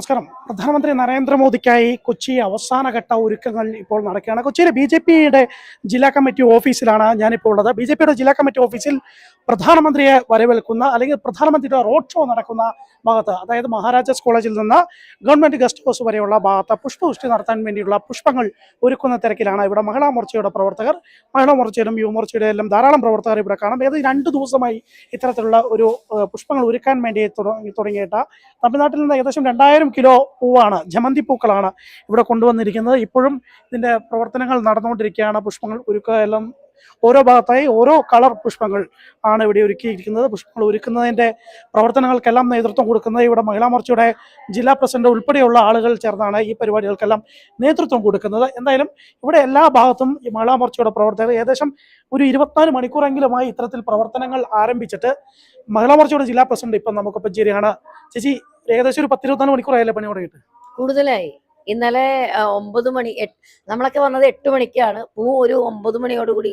നമസ്കാരം. പ്രധാനമന്ത്രി നരേന്ദ്രമോദിക്കായി കൊച്ചി അവസാനഘട്ട ഒരുക്കങ്ങൾ ഇപ്പോൾ നടക്കുകയാണ്. കൊച്ചിയിലെ ബി ജെ പിയുടെ ജില്ലാ കമ്മിറ്റി ഓഫീസിലാണ് ഞാനിപ്പോൾ ഉള്ളത്. ബി ജെ പിയുടെ ജില്ലാ കമ്മിറ്റി ഓഫീസിൽ പ്രധാനമന്ത്രിയെ വരവേൽക്കുന്ന അല്ലെങ്കിൽ പ്രധാനമന്ത്രിയുടെ റോഡ് ഷോ നടക്കുന്ന ഭാഗത്ത് അതായത് മഹാരാജാസ് കോളേജിൽ നിന്ന് ഗവൺമെന്റ് ഗസ്റ്റ് ഹൗസ് വരെയുള്ള ഭാഗത്ത് പുഷ്പവൃഷ്ടി നടത്താൻ വേണ്ടിയുള്ള പുഷ്പങ്ങൾ ഒരുക്കുന്ന തിരക്കിലാണ് ഇവിടെ മഹിളാ മോർച്ചയുടെ പ്രവർത്തകർ. മഹിളാ മോർച്ചയിലും യുവമോർച്ചയുടെ എല്ലാം ധാരാളം പ്രവർത്തകർ ഇവിടെ കാണാം. ഏത് രണ്ട് ദിവസമായി ഇത്തരത്തിലുള്ള ഒരു പുഷ്പങ്ങൾ ഒരുക്കാൻ വേണ്ടി തുടങ്ങിയിട്ട് തമിഴ്നാട്ടിൽ നിന്ന് ഏകദേശം രണ്ടായിരം കിലോ പൂവാണ്. ജമന്തി പൂക്കളാണ് ഇവിടെ കൊണ്ടുവന്നിരിക്കുന്നത്. ഇപ്പോഴും ഇതിന്റെ പ്രവർത്തനങ്ങൾ നടന്നുകൊണ്ടിരിക്കുകയാണ്. പുഷ്പങ്ങൾ ഒരുക്കുക എല്ലാം ഓരോ ഭാഗത്തായി ഓരോ കളർ പുഷ്പങ്ങൾ ആണ് ഇവിടെ ഒരുക്കിയിരിക്കുന്നത്. പുഷ്പങ്ങൾ ഒരുക്കുന്നതിന്റെ പ്രവർത്തനങ്ങൾക്കെല്ലാം നേതൃത്വം കൊടുക്കുന്നത് ഇവിടെ മഹിളാ മോർച്ചയുടെ ജില്ലാ പ്രസിഡന്റ് ഉൾപ്പെടെയുള്ള ആളുകൾ ചേർന്നാണ് ഈ പരിപാടികൾക്കെല്ലാം നേതൃത്വം കൊടുക്കുന്നത്. എന്തായാലും ഇവിടെ എല്ലാ ഭാഗത്തും ഈ മഹിളാ മോർച്ചയുടെ പ്രവർത്തകർ ഏകദേശം ഒരു ഇരുപത്തിനാല് മണിക്കൂറെങ്കിലുമായി ഇത്തരത്തിൽ പ്രവർത്തനങ്ങൾ ആരംഭിച്ചിട്ട് മഹിളാ മോർച്ചയുടെ ജില്ലാ പ്രസിഡന്റ് ഇപ്പം നമുക്കൊപ്പം ചേരുകയാണ്. ചേച്ചി ഏകദേശം ഒരു പത്തിരുപത്തിനാല് മണിക്കൂറായല്ലേ പണി തുടങ്ങിയിട്ട്? കൂടുതലായി. ഇന്നലെ ഒമ്പത് മണി നമ്മളൊക്കെ വന്നത് എട്ട് മണിക്കാണ്. പൂ ഒരു ഒമ്പത് മണിയോടുകൂടി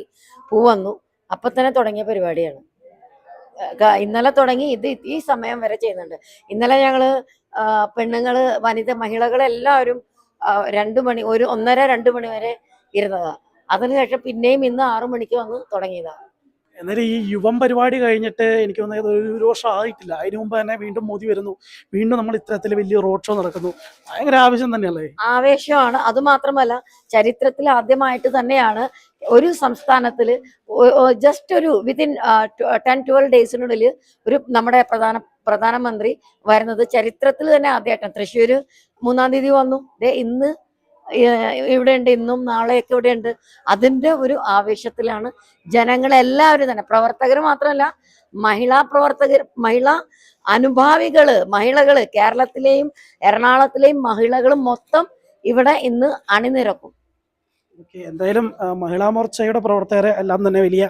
പൂ വന്നു. അപ്പൊ തന്നെ തുടങ്ങിയ പരിപാടിയാണ്. ഇന്നലെ തുടങ്ങി. ഇത് ഈ സമയം വരെ ചെയ്യുന്നുണ്ട്. ഇന്നലെ ഞങ്ങൾ പെണ്ണുങ്ങൾ വനിത മഹിളകളെല്ലാവരും രണ്ടു മണി ഒരു ഒന്നര രണ്ടു മണി വരെ ഇരുന്നതാ. അതിനുശേഷം പിന്നെയും ഇന്ന് ആറു മണിക്ക് വന്ന് തുടങ്ങിയതാ. എന്നാലും ഈ യുവം പരിപാടി കഴിഞ്ഞിട്ട് എനിക്ക് തോന്നുന്നത് ഒരു വർഷം ആയിട്ടില്ല. അതിന് മുമ്പ് തന്നെ വീണ്ടും മോദി വരുന്നു. വീണ്ടും നമ്മൾ ഇത്തരത്തിൽ വലിയ റോഡ് ഷോ നടക്കുന്നു. ഭയങ്കര ആവശ്യം തന്നെയല്ലേ? ആവേശമാണ്. അത് മാത്രമല്ല ചരിത്രത്തിൽ ആദ്യമായിട്ട് തന്നെയാണ് ഒരു സംസ്ഥാനത്തിൽ ജസ്റ്റ് ഒരു വിതിൻ ടെൻ ട്വൽവ് ഡേയ്സിനുള്ളിൽ ഒരു നമ്മുടെ പ്രധാന പ്രധാനമന്ത്രി വരുന്നത്. ചരിത്രത്തിൽ തന്നെ ആദ്യമായിട്ടാണ് തൃശ്ശൂര് മൂന്നാം തീയതി വന്നു. ദേ ഇന്ന് ഇവിടെ ഉണ്ട് ഇന്നും നാളെയൊക്കെ ഇവിടെയുണ്ട്. അതിന്റെ അതിന്റെ ഒരു ആവേശത്തിലാണ് ജനങ്ങളെല്ലാവരും തന്നെ. പ്രവർത്തകർ മാത്രമല്ല മഹിളാ പ്രവർത്തകർ മഹിളാ അനുഭാവികൾ മഹിളകൾ കേരളത്തിലെയും എറണാകുളത്തിലെയും മഹിളകളും മൊത്തം ഇവിടെ ഇന്ന് അണിനിരക്കും. ഓക്കെ എന്തായാലും മഹിളാ മോർച്ചയുടെ പ്രവർത്തകരെ എല്ലാം തന്നെ വലിയ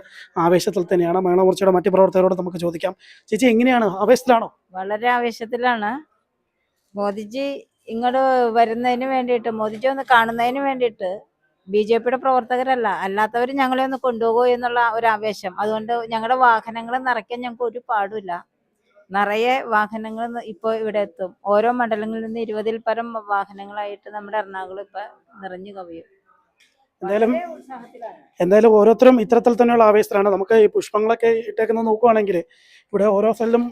ആവേശത്തിൽ തന്നെയാണ്. മഹിളാ മോർച്ചയുടെ മറ്റു പ്രവർത്തകരോട് നമുക്ക് ചോദിക്കാം. ചേച്ചി എങ്ങനെയാണ്? ആവേശത്തിലാണോ? വളരെ ആവേശത്തിലാണ്. മോദിജി ഇങ്ങോട്ട് വരുന്നതിന് വേണ്ടിയിട്ട് മോദിജി ഒന്ന് കാണുന്നതിന് വേണ്ടിയിട്ട് ബി ജെ പിയുടെ പ്രവർത്തകരല്ല. അല്ലാത്തവർ ഞങ്ങളെ ഒന്ന് കൊണ്ടുപോകുമോ എന്നുള്ള ഒരു ആവേശം. അതുകൊണ്ട് ഞങ്ങളുടെ വാഹനങ്ങൾ നിറയ്ക്കാൻ ഞങ്ങൾക്ക് ഒരു പാടില്ല നിറയെ വാഹനങ്ങൾ ഇപ്പോൾ ഇവിടെ എത്തും. ഓരോ മണ്ഡലങ്ങളിൽ നിന്ന് ഇരുപതിൽ പരം വാഹനങ്ങളായിട്ട് നമ്മുടെ എറണാകുളം ഇപ്പം നിറഞ്ഞു കവിയും. എന്തായാലും എന്തായാലും ഓരോരുത്തരും ഇത്തരത്തിൽ തന്നെയുള്ള ആവേശത്തിലാണ്. നമുക്ക് ഈ പുഷ്പങ്ങളൊക്കെ ഇട്ടേക്കുന്നത് നോക്കുവാണെങ്കിൽ ഇവിടെ ഓരോ സ്ഥലത്തും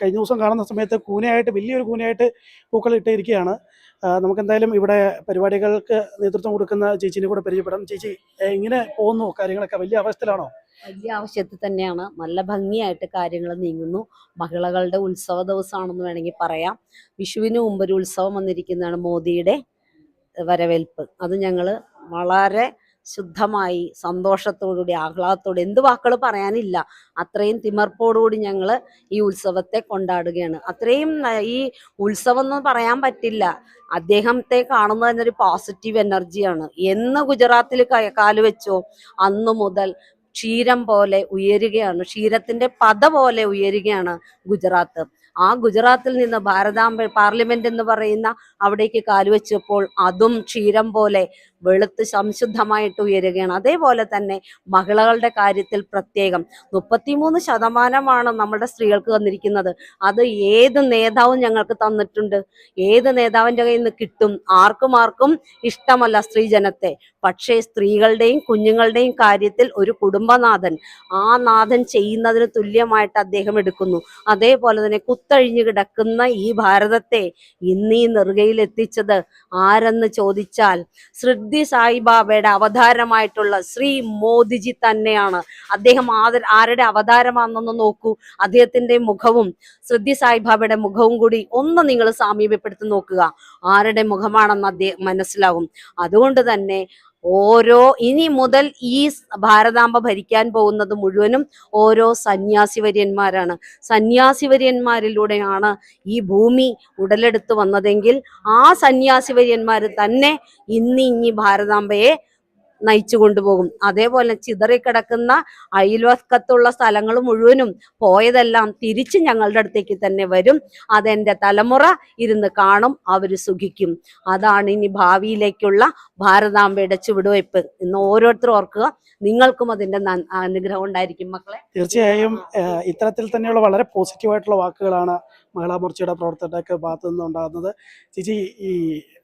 കഴിഞ്ഞ ദിവസം കാണുന്ന സമയത്ത് കൂനയായിട്ട് വലിയൊരു കൂനയായിട്ട് പൂക്കൾ ഇട്ടിരിക്കുകയാണ്. നമുക്ക് എന്തായാലും ഇവിടെ പരിപാടികൾക്ക് നേതൃത്വം കൊടുക്കുന്ന ചേച്ചിനെ കൂടെ പരിചയപ്പെടാം. ചേച്ചി എങ്ങനെ ഇങ്ങനെ പോകുന്നു കാര്യങ്ങളൊക്കെ. വലിയ അവസ്ഥയിലാണോ വലിയ ആവശ്യത്തിൽ തന്നെയാണ്. നല്ല ഭംഗിയായിട്ട് കാര്യങ്ങൾ നീങ്ങുന്നു. മഹിളകളുടെ ഉത്സവ ദിവസമാണെന്ന് വേണമെങ്കിൽ പറയാം. വിഷുവിന് മുമ്പ് ഒരു ഉത്സവം വന്നിരിക്കുന്നതാണ് മോദിയുടെ വരവേൽപ്പ്. അത് ഞങ്ങൾ വളരെ ശുദ്ധമായി സന്തോഷത്തോടുകൂടി ആഹ്ലാദത്തോടെ എന്ത് വാക്കുകൾ പറയാനില്ല. അത്രയും തിമർപ്പോടുകൂടി ഞങ്ങൾ ഈ ഉത്സവത്തെ കൊണ്ടാടുകയാണ്. അത്രയും ഈ ഉത്സവം എന്ന് പറയാൻ പറ്റില്ല. അദ്ദേഹത്തെ കാണുന്നത് തന്നെ ഒരു പോസിറ്റീവ് എനർജിയാണ് എന്ന് ഗുജറാത്തിൽ കാൽ വെച്ചോ അന്നു മുതൽ ക്ഷീരം പോലെ ഉയരുകയാണ്. ക്ഷീരത്തിന്റെ പത പോലെ ഉയരുകയാണ് ഗുജറാത്ത്. ആ ഗുജറാത്തിൽ നിന്ന് ഭാരതാംബ പാർലമെന്റ് എന്ന് പറയുന്ന അവിടേക്ക് കാലുവെച്ചപ്പോൾ അതും ക്ഷീരം പോലെ വെളുത്ത് സംശുദ്ധമായിട്ട് ഉയരുകയാണ്. അതേപോലെ തന്നെ മഹിളകളുടെ കാര്യത്തിൽ പ്രത്യേകം മുപ്പത്തിമൂന്ന് ശതമാനമാണ് നമ്മുടെ സ്ത്രീകൾക്ക് തന്നിരിക്കുന്നത്. അത് ഏത് നേതാവും ഞങ്ങൾക്ക് തന്നിട്ടുണ്ട്. ഏത് നേതാവിന്റെ കയ്യിൽ നിന്ന് കിട്ടും? ആർക്കും ആർക്കും ഇഷ്ടമല്ല സ്ത്രീജനത്തെ പക്ഷേ സ്ത്രീകളുടെയും കുഞ്ഞുങ്ങളുടെയും കാര്യത്തിൽ ഒരു കുടുംബനാഥൻ ആ നാഥൻ ചെയ്യുന്നതിന് തുല്യമായിട്ട് അദ്ദേഹം എടുക്കുന്നു. അതേപോലെ തന്നെ കുത്തഴിഞ്ഞു കിടക്കുന്ന ഈ ഭാരതത്തെ ഇന്ന് ഈ നെറുകയിൽ എത്തിച്ചത് ആരെന്ന് ചോദിച്ചാൽ ശ്രുതി സായിബാബയുടെ അവതാരമായിട്ടുള്ള ശ്രീ മോദിജി തന്നെയാണ്. അദ്ദേഹം ആരുടെ അവതാരമാണെന്നൊന്ന് നോക്കൂ. അദ്ദേഹത്തിന്റെ മുഖവും ശ്രുതി സായിബാബയുടെ മുഖവും കൂടി ഒന്ന് നിങ്ങൾ സാമീപ്യപ്പെടുത്തി നോക്കുക. ആരുടെ മുഖമാണെന്ന് അദ്ദേഹം മനസ്സിലാകും. അതുകൊണ്ട് തന്നെ ഓരോ ഇനി മുതൽ ഈ ഭാരതാംബ ഭരിക്കാൻ പോകുന്നത് മുഴുവനും ഓരോ സന്യാസിവര്യന്മാരാണ്. സന്യാസിവര്യന്മാരിലൂടെയാണ് ഈ ഭൂമി ഉടലെടുത്ത് വന്നതെങ്കിൽ ആ സന്യാസിവര്യന്മാർ തന്നെ ഇന്ന് ഇനി ഭാരതാംബയെ നയിച്ചു കൊണ്ടുപോകും. അതേപോലെ ചിതറിക്കിടക്കുന്ന അയൽവക്കത്തുള്ള സ്ഥലങ്ങൾ മുഴുവനും പോയതെല്ലാം തിരിച്ച് ഞങ്ങളുടെ അടുത്തേക്ക് തന്നെ വരും. അതെന്റെ തലമുറ ഇരുന്ന് കാണും അവർ സുഖിക്കും. അതാണ് ഇനി ഭാവിയിലേക്കുള്ള ഭാരതാംബയുടെ ചുവടുവയ്പ് ഇന്ന് ഓരോരുത്തരും ഓർക്കുക. നിങ്ങൾക്കും അതിന്റെ അനുഗ്രഹം ഉണ്ടായിരിക്കും മക്കളെ. തീർച്ചയായും ഇത്തരത്തിൽ തന്നെയുള്ള വളരെ പോസിറ്റീവായിട്ടുള്ള വാക്കുകളാണ് മഹിളാ മോർച്ചയുടെ പ്രവർത്തകരുടെ ഭാഗത്തു നിന്നുണ്ടാകുന്നത് ചേച്ചി ഈ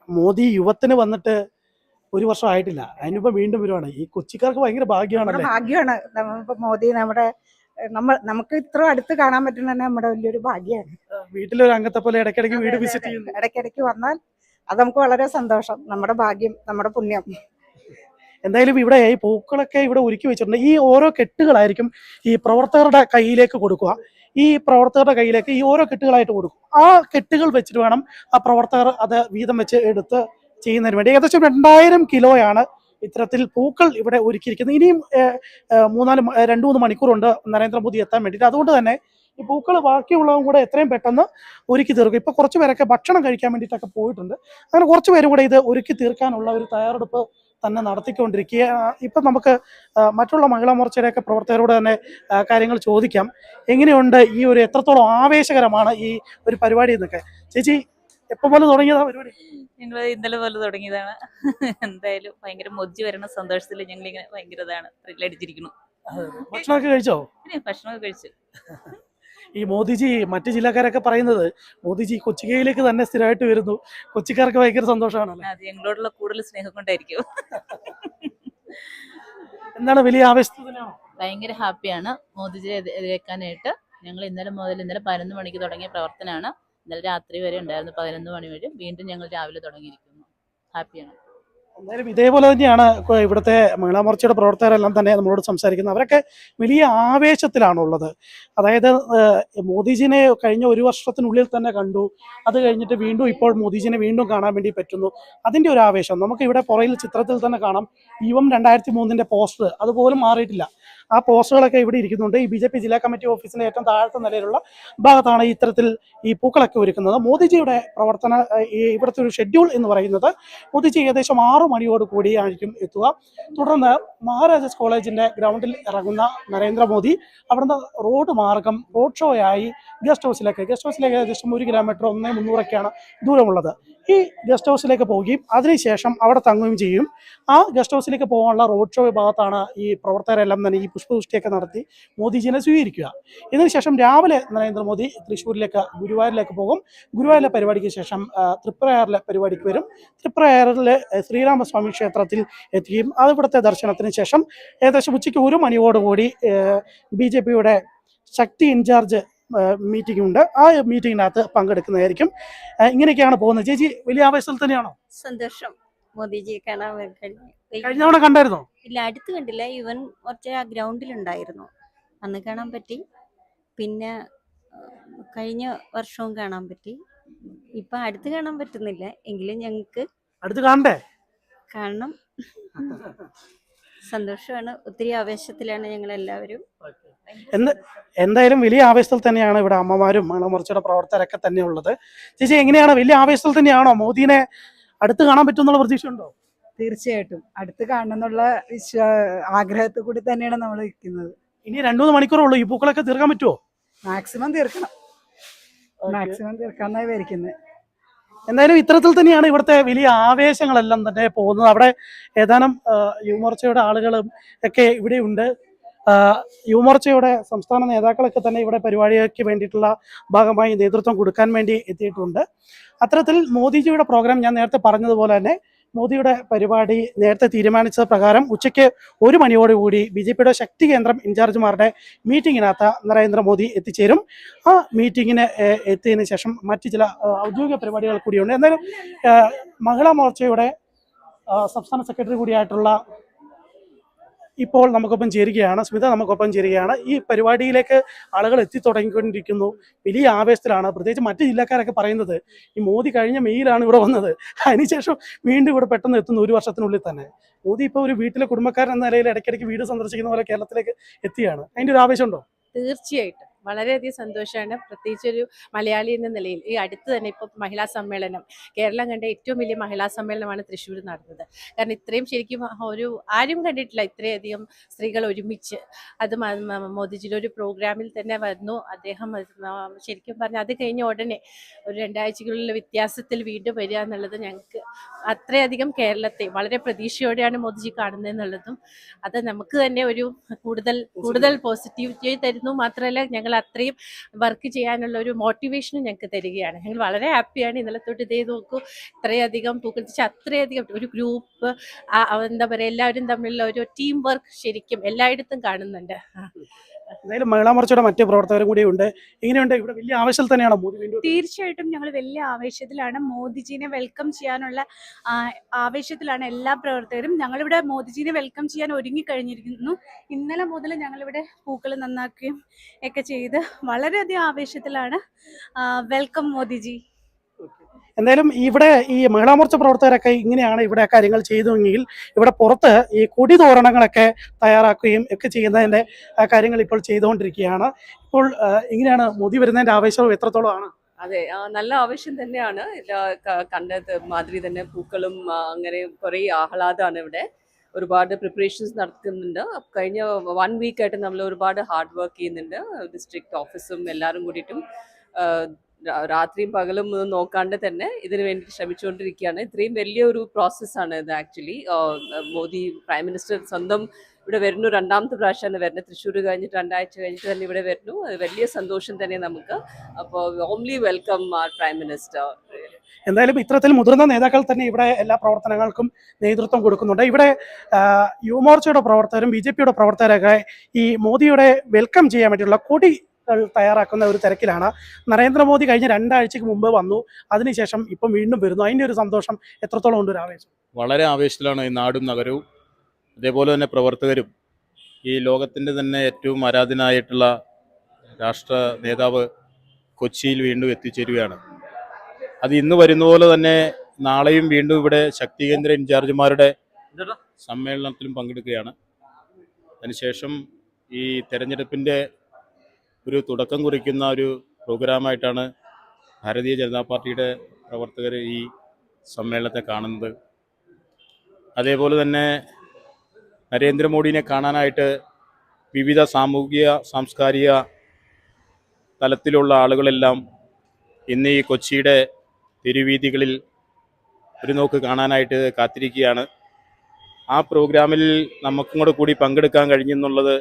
മോദി യുവത്തിന് വന്നിട്ട് ഒരു വർഷം ആയിട്ടില്ല. അതിനിപ്പോ വീണ്ടും വരുവാണ്. ഈ കൊച്ചിക്കാർക്ക് ഭയങ്കര ഭാഗ്യമാണ്. ഭാഗ്യമാണ് മോദി നമ്മുടെ നമ്മൾ നമുക്ക് ഇത്ര അടുത്ത് കാണാൻ പറ്റുന്ന നമ്മുടെ വലിയൊരു ഭാഗ്യമാണ്. വീട്ടിലൊരു അംഗത്തെ പോലെ ഇടയ്ക്കിടയ്ക്ക് വീട് വിസിറ്റ് ചെയ്യുന്നു. ഇടയ്ക്കിടയ്ക്ക് വന്നാൽ അത് നമുക്ക് വളരെ സന്തോഷം. നമ്മുടെ ഭാഗ്യം നമ്മുടെ പുണ്യം. എന്തായാലും ഇവിടെ ഈ പൂക്കളൊക്കെ ഇവിടെ ഒരുക്കി വെച്ചിട്ടുണ്ട്. ഈ ഓരോ കെട്ടുകളായിരിക്കും ഈ പ്രവർത്തകരുടെ കയ്യിലേക്ക് കൊടുക്കുക. ഈ പ്രവർത്തകരുടെ കയ്യിലേക്ക് ഈ ഓരോ കെട്ടുകളായിട്ട് കൊടുക്കും ആ കെട്ടുകൾ വെച്ചിട്ട് വേണം ആ പ്രവർത്തകർ അത് വീതം വെച്ച് എടുത്ത് ചെയ്യുന്നതിന് വേണ്ടി. ഏകദേശം രണ്ടായിരം കിലോയാണ് ഇത്തരത്തിൽ പൂക്കൾ ഇവിടെ ഒരുക്കിയിരിക്കുന്നത്. ഇനിയും മൂന്നാൽ രണ്ടു മൂന്ന് മണിക്കൂറുണ്ട് നരേന്ദ്രമോദി എത്താൻ വേണ്ടിയിട്ട്. അതുകൊണ്ട് തന്നെ ഈ പൂക്കൾ ബാക്കിയുള്ളതും കൂടെ എത്രയും പെട്ടെന്ന് ഒരുക്കി തീർക്കും. ഇപ്പൊ കുറച്ച് പേരൊക്കെ ഭക്ഷണം കഴിക്കാൻ വേണ്ടിയിട്ടൊക്കെ പോയിട്ടുണ്ട്. അങ്ങനെ കുറച്ച് പേരും കൂടെ ഇത് ഒരുക്കി തീർക്കാനുള്ള ഒരു തയ്യാറെടുപ്പ് തന്നെ നടത്തിക്കൊണ്ടിരിക്കുക. ഇപ്പം നമുക്ക് മറ്റുള്ള മഹിളാ മോർച്ചയുടെയൊക്കെ പ്രവർത്തകരോട് തന്നെ കാര്യങ്ങൾ ചോദിക്കാം. എങ്ങനെയുണ്ട് ഈ ഒരു എത്രത്തോളം ആവേശകരമാണ് ഈ ഒരു പരിപാടി എന്നൊക്കെ. ചേച്ചി എപ്പം പോലെ തുടങ്ങിയതാ പരിപാടി? ഞങ്ങൾ ഇന്നലെ പോലെ തുടങ്ങിയതാണ്. എന്തായാലും ഭയങ്കര മൊജ്ജി വരണ സന്തോഷത്തിൽ ഞങ്ങൾ ഇങ്ങനെ ഭയങ്കര ഇതാണ്. ത്രില്ലടിച്ചിരിക്കുന്നു ഭക്ഷണമൊക്കെ കഴിച്ചോ? പിന്നെ ഭക്ഷണമൊക്കെ കഴിച്ചു. ഈ മോദിജി മറ്റു ജില്ലക്കാരൊക്കെ പറയുന്നത് മോദിജി കൊച്ചിക്കയിലേക്ക് തന്നെ സ്ഥിരമായിട്ട് വരുന്നു. കൊച്ചിക്കാർക്ക് ഭയങ്കര സന്തോഷമാണല്ലോ? അത് ഞങ്ങളോടുള്ള കൂടുതൽ സ്നേഹം കൊണ്ടായിരിക്കും. എന്താണ് വലിയ ആവേശത്തിനാണോ ഭയങ്കര ഹാപ്പിയാണ്. മോദിജിയെ എതി- എതിരേക്കാനായിട്ട് ഞങ്ങൾ ഇന്നലെ മുതൽ ഇന്നലെ പതിനൊന്ന് മണിക്ക് തുടങ്ങിയ പ്രവർത്തനമാണ്. ഇന്നലെ രാത്രി വരെ ഉണ്ടായിരുന്നു. പതിനൊന്ന് മണി വരെ വീണ്ടും ഞങ്ങൾ രാവിലെ തുടങ്ങിയിരിക്കുന്നു. ഹാപ്പിയാണ്. എന്തായാലും ഇതേപോലെ തന്നെയാണ് ഇവിടുത്തെ മഹിളാ മോർച്ചയുടെ പ്രവർത്തകരെല്ലാം തന്നെ നമ്മളോട് സംസാരിക്കുന്നത്. അവരൊക്കെ വലിയ ആവേശത്തിലാണുള്ളത്. അതായത് മോദിജിനെ കഴിഞ്ഞ ഒരു വർഷത്തിനുള്ളിൽ തന്നെ കണ്ടു. അത് കഴിഞ്ഞിട്ട് വീണ്ടും ഇപ്പോൾ മോദിജിനെ വീണ്ടും കാണാൻ വേണ്ടി പറ്റുന്നു. അതിന്റെ ഒരു ആവേശം. നമുക്ക് ഇവിടെ പുറയിൽ ചിത്രത്തിൽ തന്നെ കാണാം. ഈവം രണ്ടായിരത്തി മൂന്നിന്റെ പോസ്റ്റർ. അതുപോലും മാറിയിട്ടില്ല. ആ പോസ്റ്ററുകളൊക്കെ ഇവിടെ ഇരിക്കുന്നുണ്ട്. ഈ ബി ജെ പി ജില്ലാ കമ്മിറ്റി ഓഫീസിന്റെ ഏറ്റവും താഴത്തെ നിലയിലുള്ള ഭാഗത്താണ് ഇത്തരത്തിൽ ഈ പൂക്കളൊക്കെ ഒരുക്കുന്നത്. മോദിജിയുടെ പ്രവർത്തന ഇവിടുത്തെ ഒരു ഷെഡ്യൂൾ എന്ന് പറയുന്നത് മോദിജി ഏകദേശം ആറു മണിയോട് കൂടിയായിരിക്കും എത്തുക. തുടർന്ന് മഹാരാജാസ് കോളേജിന്റെ ഗ്രൗണ്ടിൽ ഇറങ്ങുന്ന നരേന്ദ്രമോദി അവിടുന്ന് റോഡ് മാർഗം റോഡ് ഷോയായി ഗസ്റ്റ് ഹൗസിലേക്ക് ഗസ്റ്റ് ഹൗസിലേക്ക് ഏകദേശം ഒരു കിലോമീറ്റർ ഒന്നേ മുന്നൂറൊക്കെയാണ് ദൂരമുള്ളത്. ഈ ഗസ്റ്റ് ഹൗസിലേക്ക് പോവുകയും അതിനുശേഷം അവിടെ തങ്ങുകയും ചെയ്യും. ആ ഗസ്റ്റ് ഹൗസിലേക്ക് പോകാനുള്ള റോഡ് ഷോ വിഭാഗത്താണ് ഈ പ്രവർത്തകരെല്ലാം തന്നെ ഈ പുഷ്പവൃഷ്ടിയൊക്കെ നടത്തി മോദിജിനെ സ്വീകരിക്കുക. ഇതിനുശേഷം രാവിലെ നരേന്ദ്രമോദി തൃശ്ശൂരിലേക്ക് ഗുരുവായൂരിലേക്ക് പോകും. ഗുരുവായൂരിലെ പരിപാടിക്ക് ശേഷം തൃപ്രയാറിലെ പരിപാടിക്ക് വരും. തൃപ്രയാറിലെ ശ്രീരാമസ്വാമി ക്ഷേത്രത്തിൽ എത്തുകയും അതിവിടുത്തെ ദർശനത്തിന് ശേഷം ഏകദേശം ഉച്ചയ്ക്ക് ഒരു മണിയോടുകൂടി ബി ജെ പിയുടെ ശക്തി ഇൻചാർജ് മീറ്റിംഗ് ഉണ്ട്. ആ മീറ്റിങ്ങിനകത്ത് പങ്കെടുക്കുന്നതായിരിക്കും. ഇങ്ങനെയൊക്കെയാണ് പോകുന്നത്. ചേച്ചി വലിയ ആവേശത്തിൽ തന്നെയാണോ? സന്തോഷം. മോദിജിയെ കാണാൻ കഴിഞ്ഞു തവണ കണ്ടായിരുന്നോ? ഇല്ല അടുത്ത് കണ്ടില്ല. ഇവൻ കുറച്ച് ആ ഗ്രൗണ്ടിലുണ്ടായിരുന്നു. അന്ന് കാണാൻ പറ്റി. പിന്നെ കഴിഞ്ഞ വർഷവും കാണാൻ പറ്റി. ഇപ്പൊ അടുത്ത് കാണാൻ പറ്റുന്നില്ല. എങ്കിലും ഞങ്ങൾക്ക് അടുത്ത് കാണണ്ടേ? കാണണം. സന്തോഷമാണ്. ഒത്തിരി ആവേശത്തിലാണ് ഞങ്ങൾ എല്ലാവരും എന്ന് എന്തായാലും വലിയ ആവേശത്തിൽ തന്നെയാണ് ഇവിടെ അമ്മമാരും മണമോർച്ചയുടെ പ്രവർത്തകരൊക്കെ തന്നെ ഉള്ളത് ചേച്ചി എങ്ങനെയാണ്? വലിയ ആവേശത്തിൽ തന്നെയാണോ മോദിനെ അടുത്ത് കാണാൻ പറ്റുമെന്നുള്ള പ്രതീക്ഷയുണ്ടോ? തീർച്ചയായിട്ടും. അടുത്ത് കാണണമെന്നുള്ള വിശ്വ ആഗ്രഹത്തിൽ കൂടി തന്നെയാണ് നമ്മൾ നിൽക്കുന്നത്. ഇനി രണ്ടു മൂന്ന് മണിക്കൂറുള്ളൂ ഈ പൂക്കളൊക്കെ തീർക്കാൻ പറ്റുമോ മാക്സിമം തീർക്കണം. മാക്സിമം തീർക്കാന്നായി വരിക്കുന്നത് എന്തായാലും ഇത്തരത്തിൽ തന്നെയാണ് ഇവിടുത്തെ വലിയ ആവേശങ്ങളെല്ലാം തന്നെ പോകുന്നത്. അവിടെ ഏതാനും യുവമോർച്ചയുടെ ആളുകളും ഒക്കെ ഇവിടെ ഉണ്ട്. യുവമോർച്ചയുടെ സംസ്ഥാന നേതാക്കളൊക്കെ തന്നെ ഇവിടെ പരിപാടിക്ക് വേണ്ടിയിട്ടുള്ള ഭാഗമായി നേതൃത്വം കൊടുക്കാൻ വേണ്ടി എത്തിയിട്ടുണ്ട്. അത്തരത്തിൽ മോദിജിയുടെ പ്രോഗ്രാം ഞാൻ നേരത്തെ പറഞ്ഞതുപോലെ തന്നെ മോദിയുടെ പരിപാടി നേരത്തെ തീരുമാനിച്ച പ്രകാരം ഉച്ചയ്ക്ക് ഒരു മണിയോടുകൂടി ബി ജെ പിയുടെ ശക്തി കേന്ദ്രം ഇൻചാർജുമാരുടെ മീറ്റിങ്ങിനകത്ത് നരേന്ദ്രമോദി എത്തിച്ചേരും. ആ മീറ്റിങ്ങിന് എത്തിയതിനു ശേഷം മറ്റു ചില ഔദ്യോഗിക പരിപാടികൾ കൂടിയുണ്ട്. എന്തായാലും മഹിളാ മോർച്ചയുടെ സംസ്ഥാന സെക്രട്ടറി കൂടിയായിട്ടുള്ള ഇപ്പോൾ നമുക്കൊപ്പം ചേരുകയാണ്. സ്മിത നമുക്കൊപ്പം ചേരുകയാണ്. ഈ പരിപാടിയിലേക്ക് ആളുകൾ എത്തിത്തുടങ്ങിക്കൊണ്ടിരിക്കുന്നു വലിയ ആവേശത്തിലാണ്. പ്രത്യേകിച്ച് മറ്റ് ജില്ലക്കാരൊക്കെ പറയുന്നത് ഈ മോദി കഴിഞ്ഞ മെയ്യിലാണ് ഇവിടെ വന്നത്. അതിനുശേഷം വീണ്ടും ഇവിടെ പെട്ടെന്ന് എത്തുന്നു ഒരു വർഷത്തിനുള്ളിൽ തന്നെ. മോദി ഇപ്പോൾ ഒരു വീട്ടിലെ കുടുംബക്കാരൻ എന്ന നിലയിൽ ഇടയ്ക്കിടയ്ക്ക് വീട് സന്ദർശിക്കുന്ന പോലെ കേരളത്തിലേക്ക് എത്തിയാണ്. അതിന്റെ ഒരു ആവേശമുണ്ടോ? തീർച്ചയായിട്ടും. വളരെയധികം സന്തോഷമാണ് പ്രത്യേകിച്ച് ഒരു മലയാളി എന്ന നിലയിൽ. ഈ അടുത്ത് തന്നെ ഇപ്പോൾ മഹിളാ സമ്മേളനം. കേരളം കണ്ട ഏറ്റവും വലിയ മഹിളാ സമ്മേളനമാണ് തൃശ്ശൂർ നടന്നത്. കാരണം ഇത്രയും ശരിക്കും ഒരു ആരും കണ്ടിട്ടില്ല ഇത്രയധികം സ്ത്രീകൾ ഒരുമിച്ച്. അത് മോദിജിയുടെ ഒരു പ്രോഗ്രാമിൽ തന്നെ വന്നു. അദ്ദേഹം ശരിക്കും പറഞ്ഞു അത് കഴിഞ്ഞ ഉടനെ ഒരു രണ്ടാഴ്ചകളിലെ വ്യത്യാസത്തിൽ വീണ്ടും വരിക എന്നുള്ളത് ഞങ്ങൾക്ക് അത്രയധികം കേരളത്തെ വളരെ പ്രതീക്ഷയോടെയാണ് മോദിജി കാണുന്നത് എന്നുള്ളതും. അത് നമുക്ക് തന്നെ ഒരു കൂടുതൽ കൂടുതൽ പോസിറ്റിവിറ്റി തരുന്നു മാത്രമല്ല ഞങ്ങൾ അത്രയും വർക്ക് ചെയ്യാനുള്ള ഒരു മോട്ടിവേഷനും ഞങ്ങൾക്ക് തരികയാണ്. ഞങ്ങൾ വളരെ ഹാപ്പിയാണ് ഇന്നലെ തൊട്ട് ഇതേ നോക്കൂ ഇത്രയധികം പൂക്കൽച്ച് അത്രയധികം ഒരു ഗ്രൂപ്പ് എന്താ പറയുക എല്ലാവരും തമ്മിലുള്ള ഒരു ടീം വർക്ക് ശരിക്കും എല്ലായിടത്തും കാണുന്നുണ്ട്. എന്തായാലും മഹിളാ മോർച്ചയുടെ മറ്റ് പ്രവർത്തകരും കൂടി ഉണ്ട്. എങ്ങനെയുണ്ട് ഇവിടെ വലിയ ആവേശത്തിൽ തന്നെയാണ് മോദി തീർച്ചയായിട്ടും ഞങ്ങൾ വലിയ ആവേശത്തിലാണ് മോദിജിനെ വെൽക്കം ചെയ്യാനുള്ള ആവേശത്തിലാണ് എല്ലാ പ്രവർത്തകരും. ഞങ്ങളിവിടെ മോദിജിനെ വെൽക്കം ചെയ്യാൻ ഒരുങ്ങി കഴിഞ്ഞിരിക്കുന്നു. ഇന്നലെ മുതൽ ഞങ്ങളിവിടെ പൂക്കൾ നന്നാക്കുകയും ഒക്കെ ചെയ്ത് വളരെയധികം ആവേശത്തിലാണ് വെൽക്കം മോദിജി. എന്തായാലും ഇവിടെ ഈ മഹിളാ മോർച്ച പ്രവർത്തകരൊക്കെ ഇങ്ങനെയാണ് ഇവിടെ കാര്യങ്ങൾ ചെയ്തുവെങ്കിൽ ഇവിടെ പുറത്ത് ഈ കൊടി തോരണങ്ങളൊക്കെ തയ്യാറാക്കുകയും ഒക്കെ ചെയ്യുന്നതിന്റെ കാര്യങ്ങൾ ഇപ്പോൾ ചെയ്തുകൊണ്ടിരിക്കുകയാണ്. ഇപ്പോൾ ഇങ്ങനെയാണ് മോദി വരുന്നതിന്റെ ആവേശവും എത്രത്തോളമാണ് അതെ നല്ല ആവശ്യം തന്നെയാണ്. കണ്ടത് മാതിരി തന്നെ പൂക്കളും അങ്ങനെ കുറേ ആഹ്ലാദമാണ് ഇവിടെ. ഒരുപാട് പ്രിപ്പറേഷൻസ് നടക്കുന്നുണ്ട്. കഴിഞ്ഞ വൺ വീക്കായിട്ട് നമ്മൾ ഒരുപാട് ഹാർഡ് വർക്ക് ചെയ്യുന്നുണ്ട്. ഡിസ്ട്രിക്ട് ഓഫീസും എല്ലാവരും കൂടിയിട്ടും രാത്രിയും പകലും നോക്കാണ്ട് തന്നെ ഇതിനു വേണ്ടി ശ്രമിച്ചുകൊണ്ടിരിക്കുകയാണ്. ഇത്രയും വലിയൊരു പ്രോസസ്സാണ് ഇത് ആക്ച്വലി മോദി പ്രൈം മിനിസ്റ്റർ സ്വന്തം ഇവിടെ വരുന്നു രണ്ടാമത്തെ പ്രാവശ്യമാണ് വരുന്നത്. തൃശ്ശൂർ കഴിഞ്ഞിട്ട് രണ്ടാഴ്ച കഴിഞ്ഞിട്ട് തന്നെ ഇവിടെ വരുന്നു. വലിയ സന്തോഷം തന്നെ നമുക്ക്. അപ്പോൾ warmly welcome our prime minister എന്തായാലും ഇത്തരത്തിൽ മുതിർന്ന നേതാക്കൾ തന്നെ ഇവിടെ എല്ലാ പ്രവർത്തനങ്ങൾക്കും നേതൃത്വം കൊടുക്കുന്നുണ്ട്. ഇവിടെ യുവമോർച്ചയുടെ പ്രവർത്തകരും ബി ജെ പിയുടെ പ്രവർത്തകരൊക്കെ ഈ മോദിയുടെ വെൽക്കം ചെയ്യാൻ വേണ്ടിയുള്ള കൊടികൾ തയ്യാറാക്കുന്ന ഒരു തിരക്കിലാണ്. നരേന്ദ്രമോദി കഴിഞ്ഞ രണ്ടാഴ്ചക്ക് മുമ്പ് വന്നു. അതിനുശേഷം ഇപ്പം വീണ്ടും വരുന്നു. അതിന്റെ ഒരു സന്തോഷം എത്രത്തോളം ഉണ്ട് ഒരു ആവേശം? വളരെ ആവേശത്തിലാണ് ഈ നാടും നഗരവും അതേപോലെ തന്നെ പ്രവർത്തകരും. ഈ ലോകത്തിന്റെ തന്നെ ഏറ്റവും ആരാധനായിട്ടുള്ള രാഷ്ട്ര നേതാവ് കൊച്ചിയിൽ വീണ്ടും എത്തിച്ചേരുകയാണ്. അത് ഇന്ന് വരുന്ന പോലെ തന്നെ നാളെയും വീണ്ടും ഇവിടെ ശക്തി കേന്ദ്ര ഇൻചാർജുമാരുടെ സമ്മേളനത്തിലും പങ്കെടുക്കുകയാണ്. അതിനുശേഷം ഈ തെരഞ്ഞെടുപ്പിന്റെ ഒരു തുടക്കം കുറിക്കുന്ന ഒരു പ്രോഗ്രാമായിട്ടാണ് ഭാരതീയ ജനതാ പാർട്ടിയുടെ പ്രവർത്തകർ ഈ സമ്മേളനത്തെ കാണുന്നത്. അതേപോലെ തന്നെ നരേന്ദ്രമോദിനെ കാണാനായിട്ട് വിവിധ സാമൂഹിക സാംസ്കാരിക തലത്തിലുള്ള ആളുകളെല്ലാം ഇന്ന് ഈ കൊച്ചിയുടെ തെരുവീതികളിൽ ഒരു നോക്ക് കാണാനായിട്ട് കാത്തിരിക്കുകയാണ്. ആ പ്രോഗ്രാമിൽ നമുക്കും കൂടെ കൂടി പങ്കെടുക്കാൻ കഴിഞ്ഞെന്നുള്ളത്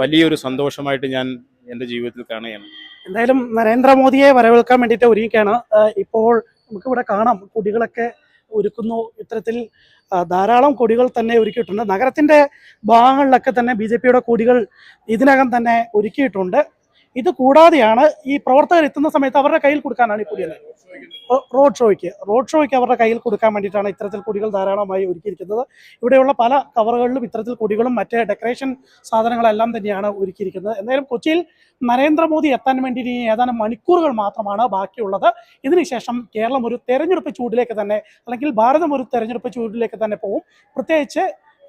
വലിയൊരു സന്തോഷമായിട്ട് ഞാൻ എന്റെ ജീവിതത്തിൽ കാണുകയാണ്. എന്തായാലും നരേന്ദ്രമോദിയെ വരവേൽക്കാൻ വേണ്ടിയിട്ട് ഒരുങ്ങിക്കാണ് ഇപ്പോൾ നമുക്കിവിടെ കാണാം കുടികളൊക്കെ ഒരുക്കുന്നു. ഇത്തരത്തിൽ ധാരാളം കൊടികൾ തന്നെ ഒരുക്കിയിട്ടുണ്ട്. നഗരത്തിന്റെ ഭാഗങ്ങളിലൊക്കെ തന്നെ ബി ജെ പിയുടെ കൊടികൾ ഇതിനകം തന്നെ ഒരുക്കിയിട്ടുണ്ട്. ഇത് കൂടാതെയാണ് ഈ പ്രവർത്തകർ എത്തുന്ന സമയത്ത് അവരുടെ കയ്യിൽ കൊടുക്കാനാണ് ഈ കൊടിയെല്ലാം റോഡ് ഷോയ്ക്ക് റോഡ് ഷോയ്ക്ക് അവരുടെ കയ്യിൽ കൊടുക്കാൻ വേണ്ടിയിട്ടാണ് ഇത്തരത്തിൽ കൊടികൾ ധാരാളമായി ഒരുക്കിയിരിക്കുന്നത്. ഇവിടെയുള്ള പല കവറുകളിലും ഇത്തരത്തിൽ കൊടികളും മറ്റ് ഡെക്കറേഷൻ സാധനങ്ങളെല്ലാം തന്നെയാണ് ഒരുക്കിയിരിക്കുന്നത്. എന്തായാലും കൊച്ചിയിൽ നരേന്ദ്രമോദി എത്താൻ വേണ്ടി ഏതാനും മണിക്കൂറുകൾ മാത്രമാണ് ബാക്കിയുള്ളത്. ഇതിനുശേഷം കേരളം ഒരു തെരഞ്ഞെടുപ്പ് ചൂടിലേക്ക് തന്നെ അല്ലെങ്കിൽ ഭാരതം ഒരു തെരഞ്ഞെടുപ്പ് ചൂടിലേക്ക് തന്നെ പോകും. പ്രത്യേകിച്ച്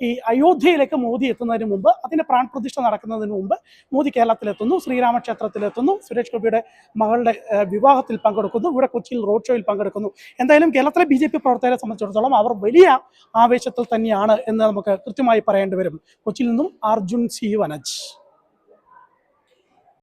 ഈ അയോധ്യയിലേക്ക് മോദി എത്തുന്നതിന് മുമ്പ് അതിന്റെ പ്രാൺപ്രതിഷ്ഠ നടക്കുന്നതിന് മുമ്പ് മോദി കേരളത്തിലെത്തുന്നു ശ്രീരാമക്ഷേത്രത്തിലെത്തുന്നു സുരേഷ് ഗോപിയുടെ മകളുടെ വിവാഹത്തിൽ പങ്കെടുക്കുന്നു ഇവിടെ കൊച്ചിയിൽ റോഡ് ഷോയിൽ പങ്കെടുക്കുന്നു. എന്തായാലും കേരളത്തിലെ ബി ജെ പി പ്രവർത്തകരെ സംബന്ധിച്ചിടത്തോളം അവർ വലിയ ആവേശത്തിൽ തന്നെയാണ് എന്ന് നമുക്ക് കൃത്യമായി പറയേണ്ടി വരും. കൊച്ചിയിൽ നിന്നും അർജുൻ സി വനജ്.